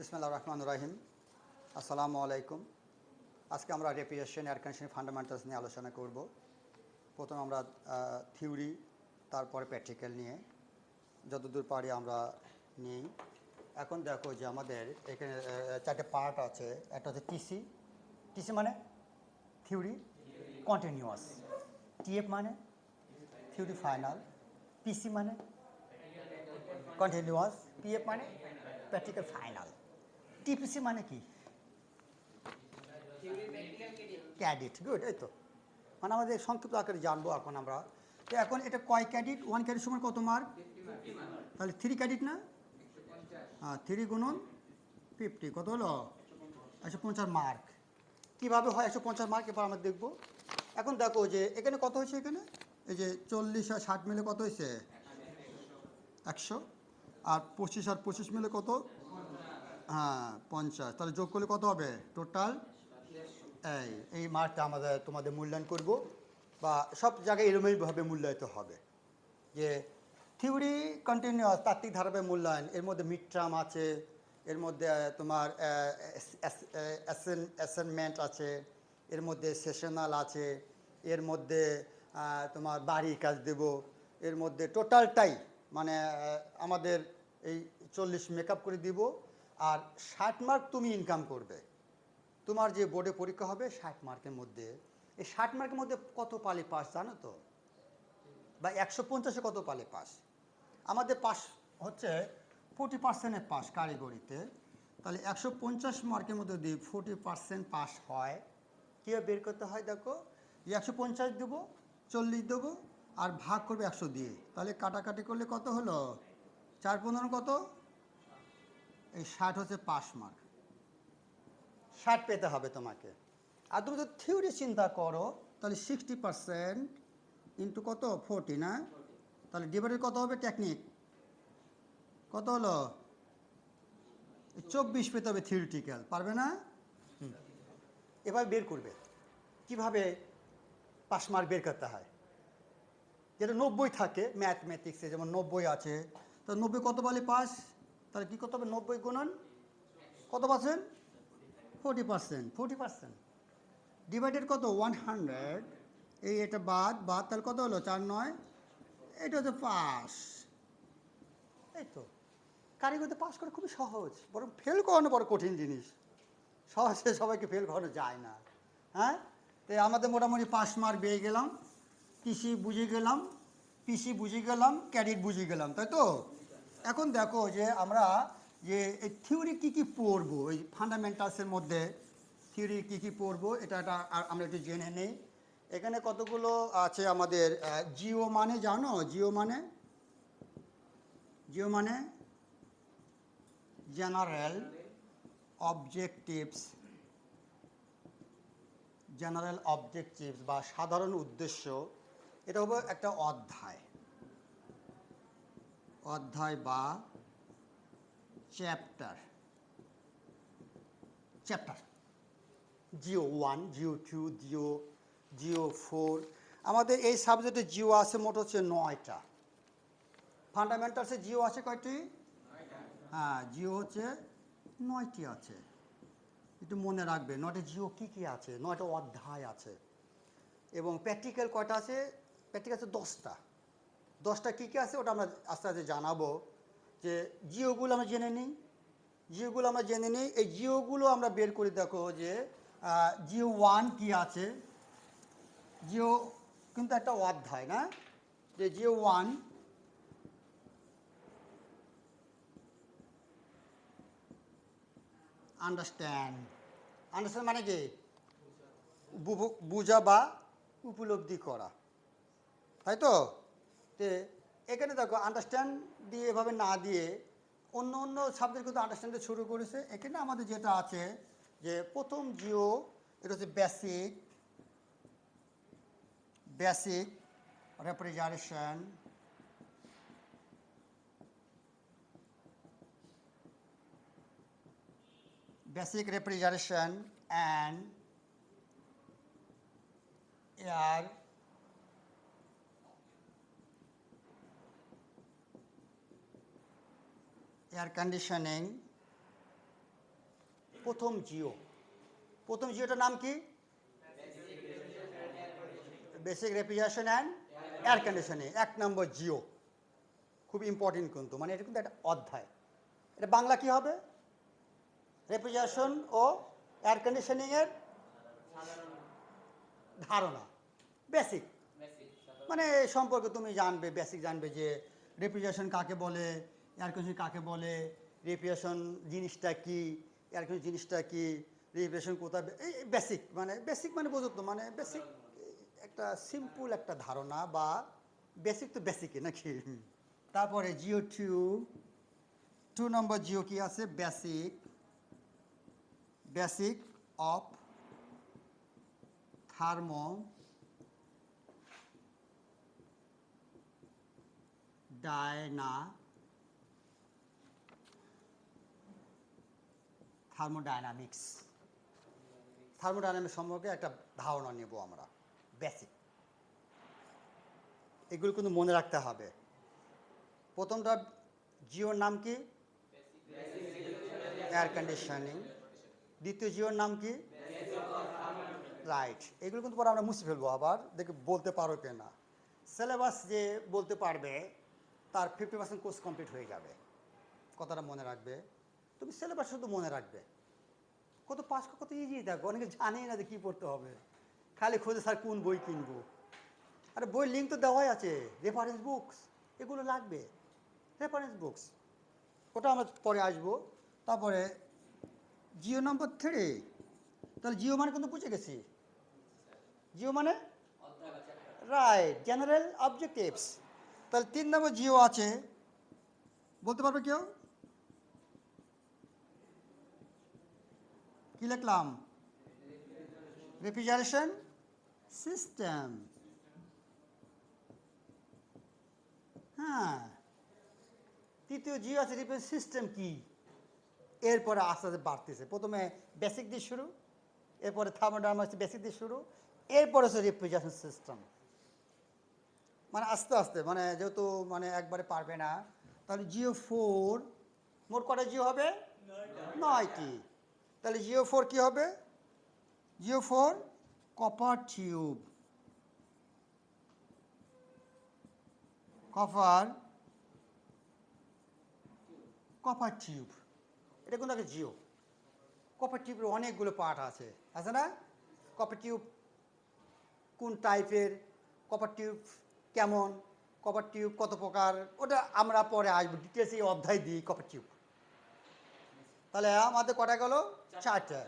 বিসমিল্লা রহমান রাহিম। আসসালামু আলাইকুম। আজকে আমরা রেপিয়েশন এয়ার কন্ডিশন ফান্ডামেন্টালস নিয়ে আলোচনা করব। প্রথম আমরা থিওরি তারপরে প্র্যাকটিক্যাল নিয়ে। যতদূর পারি আমরা নিই। এখন দেখো যে আমাদের এখানে চারটে পার্ট আছে। একটা হচ্ছে টিসি টিসি মানে? থিওরি কন্টিনিউয়াস টিএফ মানে? থিওরি ফাইনাল পিসি মানে? কন্টিনিউয়াস পিএফ মানে? প্র্যাকটিক্যাল ফাইনাল টিপিসি মানে কি? ক্যাডিট গুড এই তো। মানে আমাদের সংক্ষিপ্ত আকারে জানব এখন আমরা। তো এখন এটা কয় ক্যাডিট? ওয়ান ক্যাডিট সময় কত মার্ক? তাহলে থ্রি ক্যাডিট না? হ্যাঁ থ্রি গুণন ফিফটি কত হলো? একশো পঞ্চাশ মার্ক। কীভাবে হয় একশো পঞ্চাশ মার্ক? এবার আমরা দেখব। এখন দেখো যে এখানে কত হয়েছে এখানে? এই যে চল্লিশ আর ষাট মিলে কত হয়েছে? একশো। আর পঁচিশ আর পঁচিশ মিলে কত? হ্যাঁ পঞ্চাশ। তাহলে যোগ করলে কত হবে? টোটাল এই এই মার্কটা আমাদের, তোমাদের মূল্যায়ন করব। বা সব জায়গায় এলোমেলোভাবে মূল্যায়িত হবে। যে থিওরি কন্টিনিউয়াস তাত্ত্বিক ধারাবাহিক মূল্যায়ন, এর মধ্যে মিড টার্ম আছে, এর মধ্যে তোমার অ্যাসাইনমেন্ট আছে, এর মধ্যে সেশনাল আছে, এর মধ্যে তোমার বাড়ি কাজ দেব, এর মধ্যে টোটালটাই মানে আমাদের এই চল্লিশ মেকআপ করে দিব। আর ষাট মার্ক তুমি ইনকাম করবে। তোমার যে বোর্ডে পরীক্ষা হবে ষাট মার্কের মধ্যে। এই ষাট মার্কের মধ্যে কত পালি পাস জানো তো? বা একশো পঞ্চাশে কত পালে পাস আমাদের পাস হচ্ছে ফোর্টি পার্সেন্টের পাস কারিগরিতে। তাহলে একশো পঞ্চাশ মার্কের মধ্যে যদি ফোর্টি পার্সেন্ট পাস হয়, কীভাবে বের করতে হয় দেখো? একশো পঞ্চাশ দেবো, চল্লিশ দেবো আর ভাগ করবে একশো দিয়ে। তাহলে কাটাকাটি করলে কত হলো? চার পনেরো কত? এই ষাট হচ্ছে পাস মার্ক ষাট পেতে হবে তোমাকে। আর তুমি যদি থিওরি চিন্তা করো, তাহলে সিক্সটি পার্সেন্ট ইন্টু কত? ফোরটি না? তাহলে ডিভাইডেড কত হবে টেকনিক কত হলো? চব্বিশ পেতে হবে থিওরিটিক্যাল পারবে না। এবার বের করবে। কীভাবে পাস মার্ক বের করতে হয়? যেটা নব্বই থাকে ম্যাথমেটিক্সে যেমন নব্বই আছে, তো নব্বই কত বলে পাস? তাহলে কী করতে হবে? নব্বই গুণন কত percent? Forty percent forty percent. Divided কত? One hundred. এই এটা বাদ বাদ তাহলে কত হলো? চার নয়। এটা হচ্ছে পাস। এই তো। কারিগরিতে পাস করা খুবই সহজ, বরং ফেল করানো বড় কঠিন জিনিস। সহজে সবাইকে ফেল করানো যায় না। হ্যাঁ? তো আমাদের মোটামুটি পাস মার্ক পেয়ে গেলাম। পিসি বুঝে গেলাম, পিসি বুঝে গেলাম, ক্যাডিট বুঝে গেলাম, তাই তো? এখন দেখো যে আমরা যে এই থিওরি কী কী পড়ব? এই ফান্ডামেন্টালসের মধ্যে থিওরি কী কী পড়ব? এটা একটা আমরা একটু জেনে নেই। এখানে কতগুলো আছে আমাদের? জিও মানে জানো? জিও মানে? জিও মানে? জেনারেল অবজেক্টিভস জেনারেল অবজেক্টিভস বা সাধারণ উদ্দেশ্য। এটা হলো একটা অধ্যায়। অধ্যায় বা chapter. Chapter. GO one, GO two, GO GO four. আমাদের এই সাবজেক্টে জিও আছে, মোট হচ্ছে নয়টা। ফান্ডামেন্টালসে জিও আছে কয়টি? হ্যাঁ জিও হচ্ছে নয়টি আছে। একটু মনে রাখবে, নয়টা জিও কী কী আছে? নয়টা অধ্যায় আছে। এবং প্র্যাকটিক্যাল কয়টা আছে? প্র্যাকটিক্যাল আছে দশটা। দশটা কী কী আছে ওটা আমরা আস্তে আস্তে জানাব যে জিওগুলো আমরা জেনে নিই। জিওগুলো আমরা জেনে নিই। এই জিওগুলো আমরা বের করে দেখো যে জিও ওয়ান কী আছে? জিও কিন্তু একটা অধ্যায় না? যে জিও ওয়ান আন্ডারস্ট্যান্ড আন্ডারস্ট্যান্ড মানে কি? বুঝা বা উপলব্ধি করা। তাই তো? তে এখানে দেখো আন্ডারস্ট্যান্ড দিয়ে এভাবে না দিয়ে অন্য অন্য সাবজেক্ট কিন্তু আন্ডারস্ট্যান্ডে শুরু করেছে। এখানে আমাদের যেটা আছে যে প্রথম জিও, এটা হচ্ছে basic basic refrigeration basic refrigeration and air air conditioning প্রথম জিও। প্রথম জিওটার নাম কি? Basic refrigeration and air conditioning এক নম্বর জিও। খুব ইম্পর্টেন্ট কিন্তু মানে এটা কিন্তু একটা অধ্যায়। এটা বাংলা কি হবে? রেফ্রিজারেশন ও এয়ার কন্ডিশনিংয়ের ধারণা। বেসিক মানে সম্পর্কে তুমি জানবে বেসিক জানবে যে রেফ্রিজারেশন কাকে বলে এয়ার কন্ডিশন কাকে বলে? রেফ্রিজারেশন জিনিসটা কি? এয়ার কন্ডিশন জিনিসটা কি? রেফ্রিজারেশন কোথায় এই বেসিক মানে বেসিক মানে বোঝো তো মানে বেসিক একটা সিম্পল একটা ধারণা বা বেসিক তো বেসিকই নাকি? তারপরে জিও টু টু নম্বর জিও কি আছে? Basic basic of thermo dyna thermodynamics thermodynamics সম্পর্কে একটা ধারণা নেব আমরা বেসিক এগুলো কিন্তু মনে রাখতে হবে। প্রথমটা, জিওর নাম কি? এয়ার কন্ডিশনিং দ্বিতীয়, জিওর নাম কি? রাইট এগুলো কিন্তু পরে আমরা মুছে ফেলব আবার, দেখে বলতে পারো কি না সিলেবাস যে বলতে পারবে, তার ফিফটি পার্সেন্ট কোর্স কমপ্লিট হয়ে যাবে। কথাটা মনে রাখবে। তুমি সিলেবাস শুধু মনে রাখবে। কত পাস কত ইজি দেখো, অনেকে জানেই না যে কী পড়তে হবে। খালি খোঁজে স্যার কোন বই কিনবো। আরে বই লিঙ্ক তো দেওয়াই আছে রেফারেন্স বুকস এগুলো লাগবে। রেফারেন্স বুকস ওটা আমরা পরে আসব। তারপরে জিও নম্বর থ্রি তাহলে জিও মানে কিন্তু বুঝে গেছি? জিও মানে? রাইট জেনারেল অবজেক্টিভস তাহলে তিন নম্বর জিও আছে। বলতে পারবে কেউ? কি লিখলাম? রেফ্রিজারেশন সিস্টেম হ্যাঁ। তৃতীয় জিও আছে রিপেয়ার সিস্টেম কি? এরপরে আস্তে আস্তে বাড়তেছে। প্রথমে বেসিক দিয়ে শুরু, এরপরে থার্মোডার্মাস বেসিক দিয়ে শুরু, এরপরে হচ্ছে রেফ্রিজারেশন সিস্টেম মানে আস্তে আস্তে মানে যেহেতু মানে একবারে পারবে না, তাহলে জিও ফোর মোট কটা জিও হবে? নয়টি। তাহলে জিও ফোর কী হবে? GO four copper tube. Copper copper tube. এটা কিন্তু জিও। কপার টিউবের অনেকগুলো পার্ট আছে। আছে না? কপার টিউব কোন টাইপের? কপার টিউব কেমন? কপার টিউব কত প্রকার? ওটা আমরা পরে আসব। ডিটেলস এই অধ্যায় দিই কপার টিউব। তাহলে আমাদের কটা গেল? চারটা।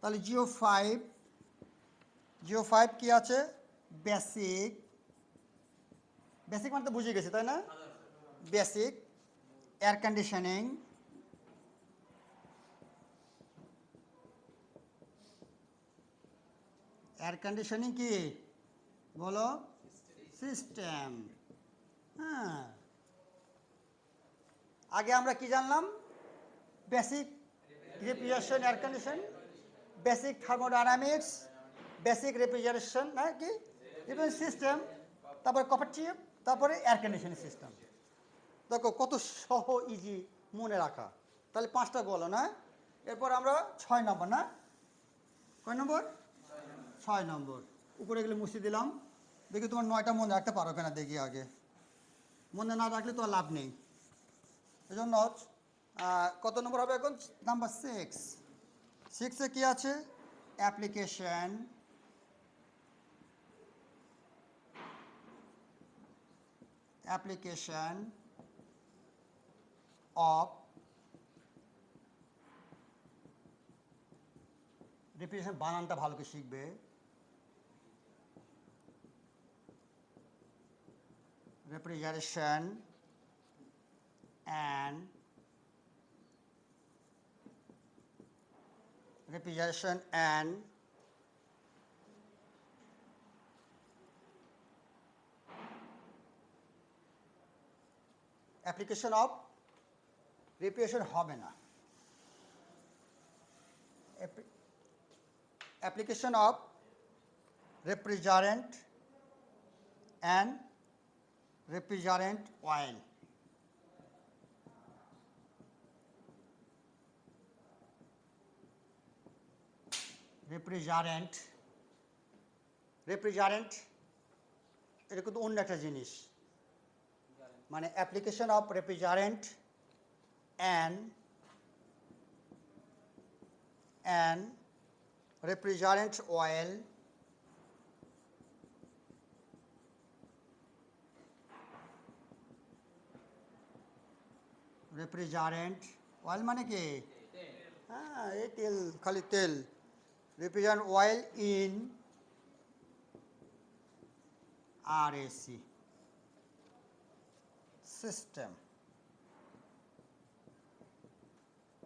তাহলে জিও ফাইভ জিও ফাইভ কি আছে? বেসিক। বেসিক মানে তো বুঝে গেছে, তাই না? Basic. Air conditioning. Air conditioning কি? বলো। সিস্টেম। হ্যাঁ। আগে আমরা কি জানলাম? Basic. Refrigeration air condition basic thermodynamics basic refrigeration না কি? ইভেন সিস্টেম তারপরে কপার তারপরে এয়ার কন্ডিশনিং সিস্টেম দেখো কত সহ ইজি মনে রাখা। তাহলে পাঁচটা বলো না? এরপর আমরা ছয় নম্বর, না? কয় নম্বর? ছয় নম্বর। উপরে গেলে মুছে দিলাম। দেখি তোমার নয়টা মনে রাখতে পারো কিনা দেখি আগে। মনে না রাখলে তো আর লাভ নেই। এজন্য কত নম্বর হবে এখন? নাম্বার সিক্স সিক্সে কি আছে? অ্যাপ্লিকেশন অ্যাপ্লিকেশন অফ রিপিটেশন বানানটা ভালো করে শিখবে। Refrigeration and refrigeration and application of refrigeration হবে না Appli- application of refrigerant and refrigerant refrigerant refrigerant এটা কিন্তু অন্য একটা জিনিস। মানে application of refrigerant and and refrigerant oil refrigerant oil মানে কি? হ্যাঁ এই তেল, খালি তেল। Oil in R AC system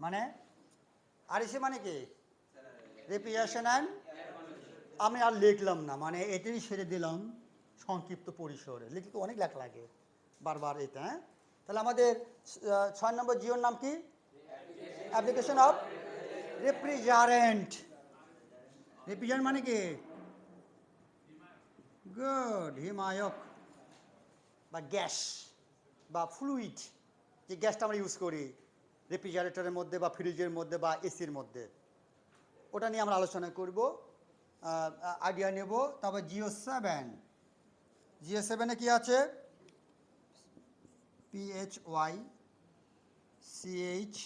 মানে আর এসি মানে কি? রেফ্রিজারেশন অ্যান্ড আমি আর লিখলাম না মানে এটাই সেরে দিলাম সংক্ষিপ্ত পরিসরে। লিখতে অনেক লেখা লাগে বারবার এটা হ্যাঁ? তাহলে আমাদের ছয় নম্বর জিওর নাম কি? অ্যাপ্লিকেশন অফ রেফ্রিজারেন্ট রেফ্রিজারেন্ট মানে কি? গুড হিমায়ক। বা গ্যাস, বা ফ্লুইড যে গ্যাসটা আমরা ইউজ করি রেফ্রিজারেটরের মধ্যে বা ফ্রিজের মধ্যে বা এসির মধ্যে। ওটা নিয়ে আমরা আলোচনা করব আইডিয়া নেব, তারপর জিও সেভেন জিও সেভেনে কী আছে? PH Y CH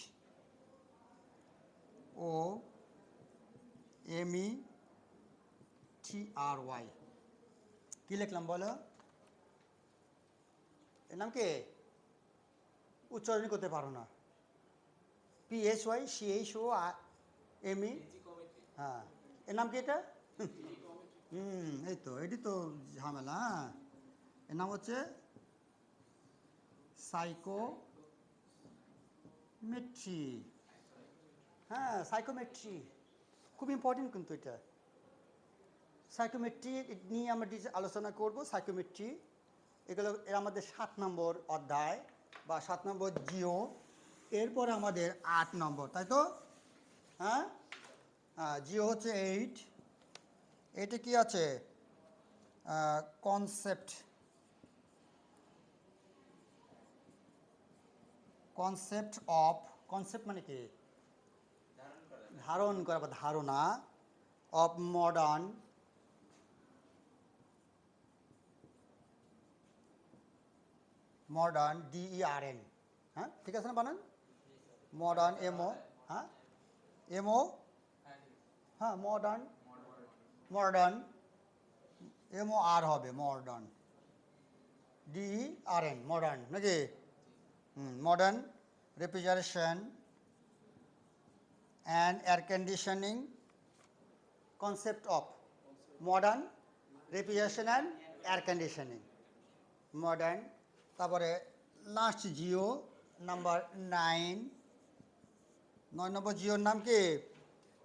O ME T R Y কি লিখলাম বলো এর নাম কে উচ্চারণ করতে পারো না PH Y CH O ME হ্যাঁ এর নাম কি এটা হুম এই তো এটি তো ঝামেলা হ্যাঁ এর নাম হচ্ছে সাইকোমেট্রি হ্যাঁ সাইকোমেট্রি খুব ইম্পর্টেন্ট কিন্তু এটা সাইকোমেট্রি নিয়ে আমরা আলোচনা করব। সাইকোমেট্রি এগুলো এর আমাদের সাত নম্বর অধ্যায় বা সাত নম্বর জিও। এরপর আমাদের আট নম্বর, তাই তো? হ্যাঁ? জিও হচ্ছে এইট এটা কি আছে? কনসেপ্ট কনসেপ্ট অফ কনসেপ্ট মানে কি? ধারণ করা। বা ধারণা অফ মডার্ন মডার্ন ডিইআরএন হ্যাঁ ঠিক আছে না বানান? মডার্ন এমও হ্যাঁ? এমও হ্যাঁ মডার্ন মডার্ন এমও আর হবে, মডার্ন। ডিইআরএন মডার্ন, নাকি? Modern refrigeration and air conditioning concept of modern refrigeration and air conditioning. Modern তারপরে লাস্ট জিও নাম্বার নাইন নয় নম্বর জিওর নাম কি?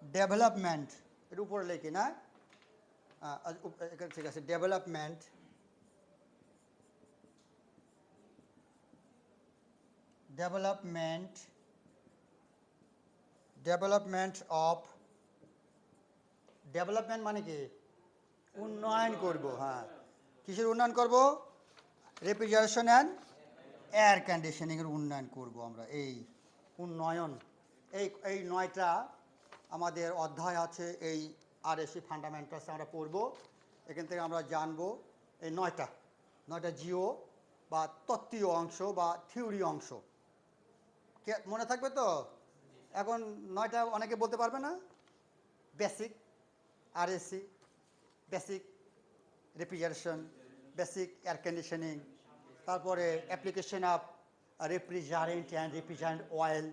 ডেভেলপমেন্ট এর উপরে লেখি না? ঠিক আছে development development development of development মানে কি? উন্নয়ন করব হ্যাঁ। কিসের উন্নয়ন করব? রেফ্রিজারেশন অ্যান্ড এয়ার কন্ডিশনিংয়ের উন্নয়ন করব আমরা। এই উন্নয়ন, এই এই নয়টা আমাদের অধ্যায় আছে, এই আর এসি ফান্ডামেন্টালস আমরা পড়ব। এখান থেকে আমরা জানব এই নয়টা নয়টা জিও বা তত্ত্বীয় অংশ বা থিওরি অংশ। মনে থাকবে তো? এখন নয়টা অনেকে বলতে পারবে না? Basic R AC basic refrigeration basic air conditioning তারপরে application of refrigerant and refrigerant oil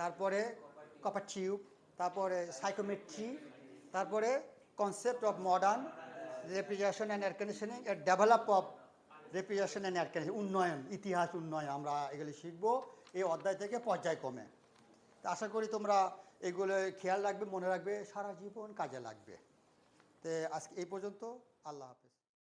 তারপরে কপার টিউব তারপরে সাইকোমেট্রি তারপরে concept of modern refrigeration and air conditioning এর develop of refrigeration and air condition উন্নয়ন, ইতিহাস উন্নয়ন আমরা এগুলি শিখব এই অধ্যায় থেকে পর্যায়ক্রমে। তা আশা করি তোমরা এগুলো খেয়াল রাখবে, মনে রাখবে, সারা জীবন কাজে লাগবে। তো আজকে এই পর্যন্ত, আল্লাহ হাফেজ।